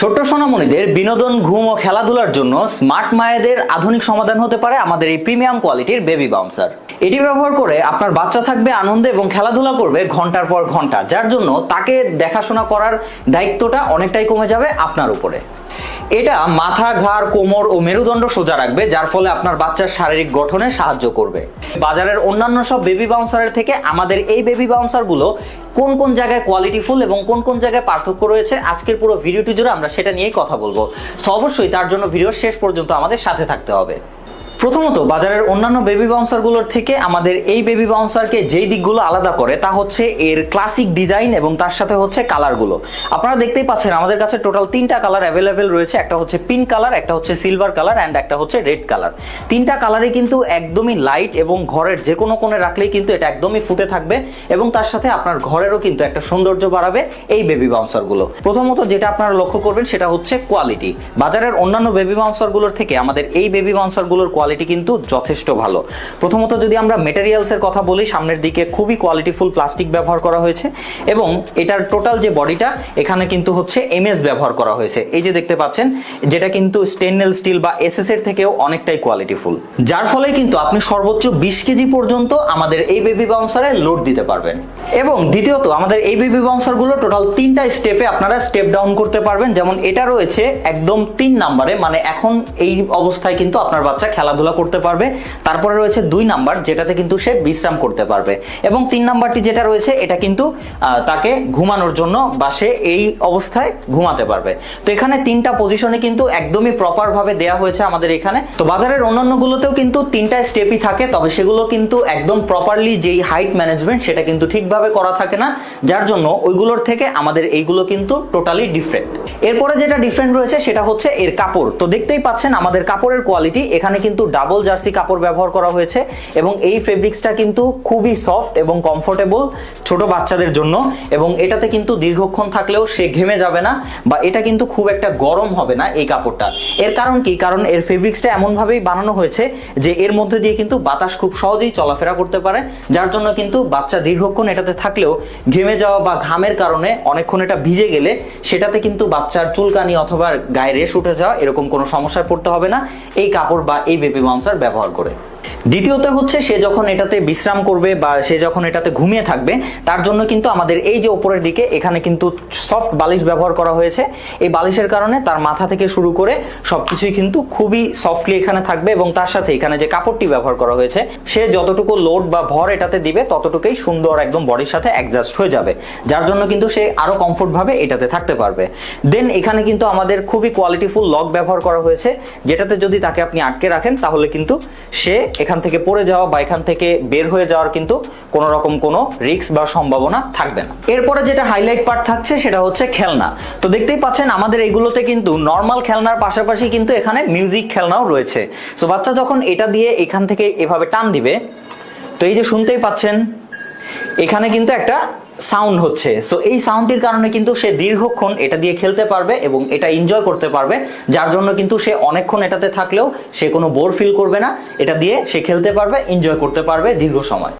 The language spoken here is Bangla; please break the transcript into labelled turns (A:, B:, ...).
A: ছোট্ট সোনামণিদের বিনোদন, ঘুম ও খেলাধুলার জন্য স্মার্ট মায়েদের আধুনিক সমাধান হতে পারে আমাদের এই প্রিমিয়াম কোয়ালিটির বেবি বাউন্সার এটি ব্যবহার করে আপনার বাচ্চা থাকবে আনন্দে এবং খেলাধুলা করবে ঘণ্টার পর ঘণ্টা, যার জন্য তাকে দেখাশোনা করার দায়িত্বটা অনেকটাই কমে যাবে আপনার উপরে। এটা মাথা, ঘাড়, কোমর ও মেরুদণ্ড সোজা রাখবে, যার ফলে আপনার বাচ্চার শারীরিক গঠনে সাহায্য করবে। বাজারের অন্যান্য সব বেবি বাউন্সারের থেকে আমাদের এই বেবি বাউন্সারগুলো কোন কোন জায়গায় কোয়ালিটিফুল এবং কোন কোন জায়গায় পার্থক্য রয়েছে আজকের পুরো ভিডিওটি জুড়ে আমরা সেটা নিয়েই কথা বলব। অবশ্যই তার জন্য ভিডিও শেষ পর্যন্ত আমাদের সাথে থাকতে হবে। প্রথমত, বাজারের অন্যান্য বেবি বাউন্সারগুলোর থেকে আমাদের এই বেবি বাউন্সারকে যেই দিকগুলো আলাদা করে, তা হচ্ছে এর ক্লাসিক ডিজাইন এবং তার সাথে হচ্ছে কালারগুলো আপনারা দেখতেই পাচ্ছেন, আমাদের কাছে টোটাল তিনটা কালার অ্যাভেলেবেল রয়েছে। একটা হচ্ছে পিঙ্ক কালার একটা হচ্ছে সিলভার কালার অ্যান্ড একটা হচ্ছে রেড কালার তিনটা কালারই কিন্তু একদমই লাইট এবং ঘরের যে কোনো কোণে রাখলেই কিন্তু এটা একদমই ফুটে থাকবে এবং তার সাথে আপনার ঘরেরও কিন্তু একটা সৌন্দর্য বাড়াবে এই বেবি বাউন্সারগুলো প্রথমত যেটা আপনারা লক্ষ্য করবেন, সেটা হচ্ছে কোয়ালিটি বাজারের অন্যান্য বেবি বাউন্সারগুলোর থেকে আমাদের এই বেবি বাউন্সারগুলোর কোয়ালিটি কিন্তু যথেষ্ট ভালো। প্রথমত যদি আমরা মেটেরিয়ালসের কথা বলি, সামনের দিকে খুবই কোয়ালিটিফুল প্লাস্টিক ব্যবহার করা হয়েছে এবং এটার টোটাল যে বডিটা এখানে কিন্তু হচ্ছে এমএস ব্যবহার করা হয়েছে। এই যে দেখতে পাচ্ছেন, যেটা কিন্তু স্টেনলেস স্টিল বা এসএস এর থেকেও অনেকটাই কোয়ালিটিফুল যার ফলে কিন্তু আপনি সর্বোচ্চ বিশ কেজি পর্যন্ত আমাদের এই বেবি বাউন্সারে লোড দিতে পারবেন। এবং দ্বিতীয়ত, আমাদের এই বেবি বাউন্সারগুলো টোটাল তিনটা স্টেপে আপনারা স্টেপ ডাউন করতে পারবেন। যেমন এটা রয়েছে একদম তিন নাম্বারে মানে এখন এই অবস্থায় কিন্তু আপনার বাচ্চা খেলাধুলা করতে পারবে। তারপরে রয়েছে দুই নাম্বার যেটাতে কিন্তু সে বিশ্রাম করতে পারবে। এবং তিন নাম্বারটি যেটা রয়েছে, এটা কিন্তু তাকে ঘুমানোর জন্য বা সে এই অবস্থায় ঘুমাতে পারবে। তো এখানে তিনটা পজিশনে কিন্তু একদমই প্রপার ভাবে দেয়া হয়েছে আমাদের এখানে। তো বাজারের অন্যান্যগুলোতেও কিন্তু তিনটা স্টেপই থাকে, তবে সেগুলো কিন্তু একদম প্রপারলি যেই হাইট ম্যানেজমেন্ট সেটা কিন্তু ঠিকভাবে করা থাকে না, যার জন্য ওইগুলোর থেকে আমাদের এইগুলো কিন্তু টোটালি ডিফারেন্ট এরপরে যেটা ডিফারেন্ট রয়েছে সেটা হচ্ছে এর কাপড়। তো দেখতেই পাচ্ছেন আমাদের কাপড়ের কোয়ালিটি এখানে কিন্তু ডাবল জার্সি কাপড় ব্যবহার করা হয়েছে এবং এই ফেব্রিক্সটা কিন্তু খুবই সফট এবং কমফোর্টেবল ছোট বাচ্চাদের জন্য এবং এটাতে কিন্তু দীর্ঘক্ষণ থাকলেও সে ঘেমে যাবে না বা এটা কিন্তু খুব একটা গরম হবে না এই কাপড়টা। এর কারণ কি? কারণ এর ফেব্রিক্সটা এমনভাবেই বানানো হয়েছে যে এর মধ্যে দিয়ে কিন্তু বাতাস খুব সহজেই চলাফেরা করতে পারে, যার জন্য কিন্তু বাচ্চা দীর্ঘক্ষণ এটাতে থাকলেও ঘেমে যাওয়া বা ঘামের কারণে অনেকক্ষণ এটা ভিজে গেলে সেটাতে কিন্তু বাচ্চার চুলকানি অথবা গায়ে রেশ উঠে যাওয়া এরকম কোনো সমস্যায় পড়তে হবে না। এই কাপড় বা এই বেবি বাউন্সার ব্যবহার করে। দ্বিতীয়ত হচ্ছে সে যখন এটাতে বিশ্রাম করবে বা সে যখন এটাতে ঘুমিয়ে থাকবে, তার জন্য কিন্তু আমাদের এই যে উপরের দিকে, এখানে কিন্তু সফট বালিশ ব্যবহার করা হয়েছে। এই বালিশের কারণে তার মাথা থেকে শুরু করে সবকিছুই কিন্তু খুবই সফটলি এখানে থাকবে এবং তার সাথে এখানে যে কাপড়টি ব্যবহার করা হয়েছে, সে যতটুকু লোড বা ভর এটাতে দিবে, ততটুকুই সুন্দর একদম বডির সাথে অ্যাডজাস্ট হয়ে যাবে। যার জন্য কিন্তু সে আরও কমফোর্ট ভাবে এটাতে থাকতে পারবে। দেন এখানে কিন্তু আমাদের খুবই কোয়ালিটিফুল লক ব্যবহার করা হয়েছে, যেটাতে যদি তাকে আপনি আটকে রাখেন, তাহলে কিন্তু সে এখান থেকে পড়ে যাওয়া বা এখান থেকে বের হয়ে যাওয়ার কিন্তু কোনো রকম কোনো রিস্ক বা সম্ভাবনা থাকবে না। এরপরে যেটা হাইলাইট পার্ট থাকছে সেটা হচ্ছে খেলনা। তো দেখতেই পাচ্ছেন আমাদের এইগুলোতে কিন্তু নর্মাল খেলনার পাশাপাশি কিন্তু এখানে মিউজিক খেলনাও রয়েছে। সো বাচ্চা যখন এটা দিয়ে এখান থেকে এভাবে টান দিবে, তো এই যে শুনতেই পাচ্ছেন এখানে কিন্তু একটা সাউন্ড হচ্ছে। সো এই সাউন্ডটির কারণে কিন্তু সে দীর্ঘক্ষণ এটা দিয়ে খেলতে পারবে এবং এটা এনজয় করতে পারবে। যার জন্য কিন্তু সে অনেকক্ষণ এটাতে থাকলেও সে কোনো বোর ফিল করবে না। এটা দিয়ে সে খেলতে পারবে এনজয় করতে পারবে দীর্ঘ সময়।